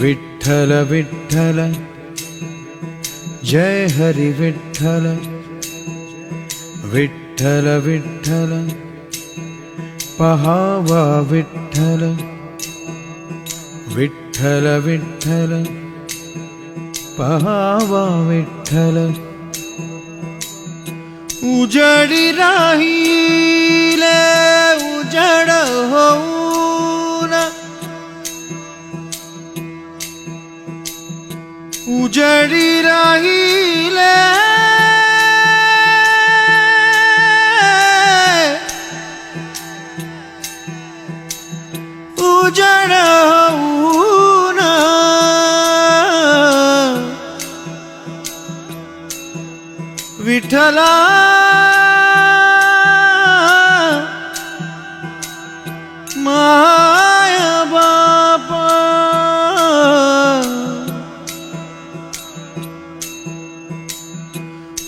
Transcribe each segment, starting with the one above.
विठ्ठल विठ्ठल जय हरि विठ्ठल विठ्ठल विठ्ठल पहावा विठ्ठल विठ्ठल विठ्ठल पहावा विठ्ठल। उजडी राहील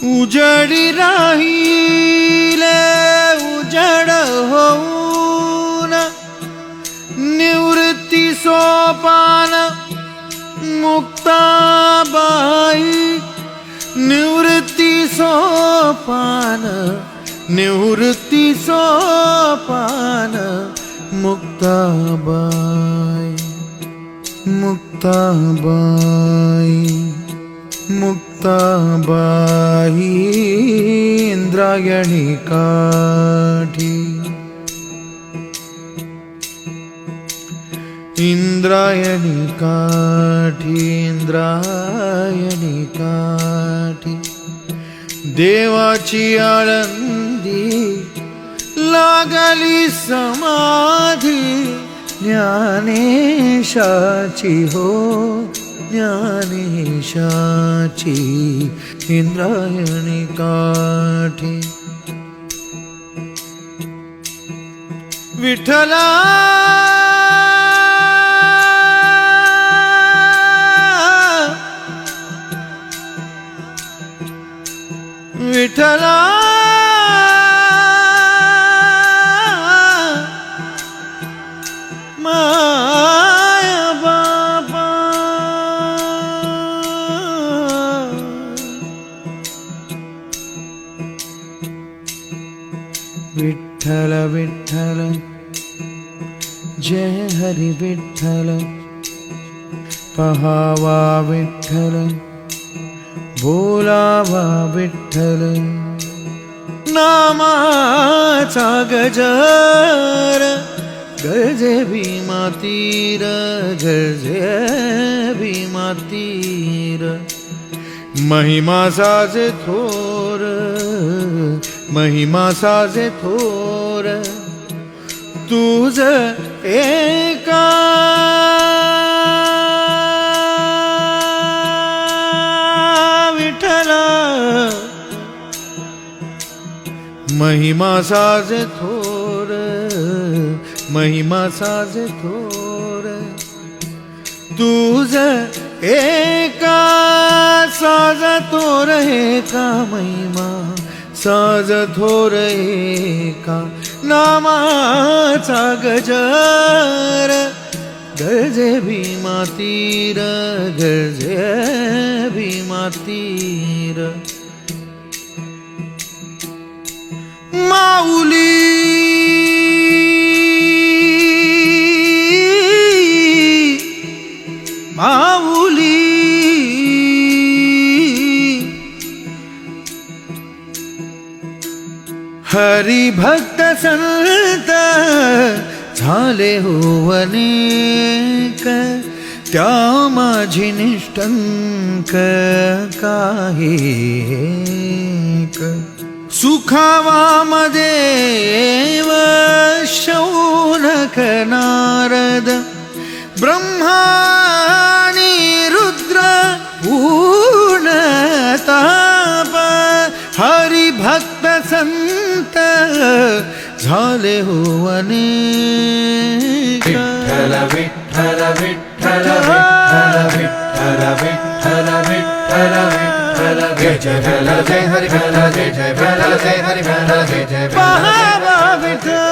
उजडी राहील उजड होऊन. निवृत्ती सोपान मुक्ताबाई निवृत्ती सोपान निवृत्ती सोपान मुक्ताबाई मुक्ताबाई. मुक्ताबाई इंद्रायणी काठी. इंद्रायणी काठी इंद्रायणी काठी. देवाची आळंदी लागली समाधी ज्ञानेशाची हो. ज्ञानेशाची इन्द्रायणी काठी विठला విఠలా మా विठ्ठल विठ्ठल जय हरि विठ्ठल पहावा विठ्ठल बोलावा विठ्ठल नामाचा गजर गरजे भीमा तीर गरजे भीमा तीर महिमा साजे थोर महिमा साजे थोर तुझ एका। विठ्ठला। महिमा साज थोर, महिमा साज थोर तुझ एका। साज थोर एका महिमा। साज थोर एका नामाचा गजर. गरजे भीमा तीर गरजे भीमा तीर माऊली. हरी भक्त संत झाले होवनेक त्या माझी निष्ठंक काही सुखावा मदेव शौनक नारद ब्रह्मा झाले हो अनेक विठ्ठल विठ्ठल विठ्ठल विठ्ठल विठ्ठल विठ्ठल विठ्ठल जय जय जय हरी जय जय जय हरी जय जय पहा विठ्ठल